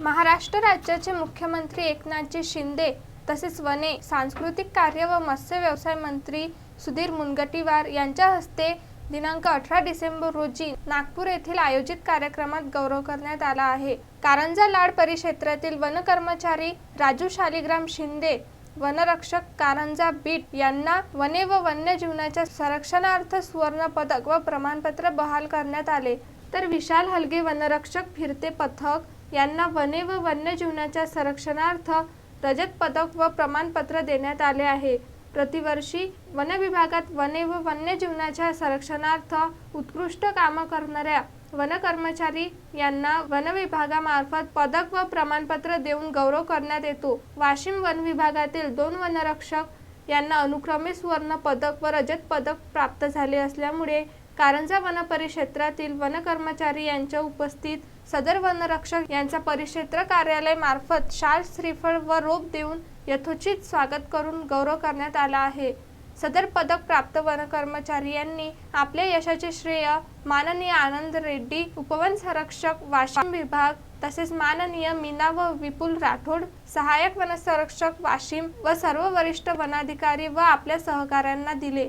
महाराष्ट्र राज्याचे मुख्यमंत्री एकनाथजी शिंदे तसेच वने सांस्कृतिक कार्य व मत्स्य व्यवसाय मंत्री सुधीर मुनगटीवार यांच्या हस्ते दिनांक अठरा डिसेंबर रोजी नागपूर येथील आयोजित कार्यक्रमात गौरव करण्यात आला आहे. कारंजा लाड परिक्षेत्रातील वन कर्मचारी राजू शालिग्राम शिंदे वनरक्षक कारंजा बीट यांना वने व वन्यजीवनाच्या संरक्षणार्थ सुवर्ण पदक व प्रमाणपत्र बहाल करण्यात आले. तर विशाल हलगे वनरक्षक फिरते पथक यांना वने व वन्यजीवनाच्या संरक्षणार्थ रजत पदक व प्रमाणपत्र देण्यात आले आहे. प्रतिवर्षी वन विभागात वने व वन्यजीवनाच्या संरक्षणार्थ उत्कृष्ट कामं करणाऱ्या वन कर्मचारी यांना वन विभागामार्फत पदक व प्रमाणपत्र देऊन गौरव करण्यात येतो. वाशिम वन विभागातील दोन वनरक्षक यांना अनुक्रमे सुवर्ण पदक व रजत पदक प्राप्त झाले असल्यामुळे कारंजा वन परिक्षेत्रातील वन कर्मचारी यांच्या उपस्थित सदर वनरक्षक यांचा परिक्षेत्र कार्यालय मार्फत शाल श्रीफळ व रोप देऊन यथोचित स्वागत करून गौरव करण्यात आला आहे. सदर पदक प्राप्त वन कर्मचारी यांनी आपल्या यशाचे श्रेय माननीय आनंद रेड्डी उपवन संरक्षक वाशिम विभाग तसेच माननीय मीना व विपुल राठोड सहाय्यक वनसंरक्षक वाशिम व सर्व वरिष्ठ वनाधिकारी व आपल्या सहकाऱ्यांना दिले.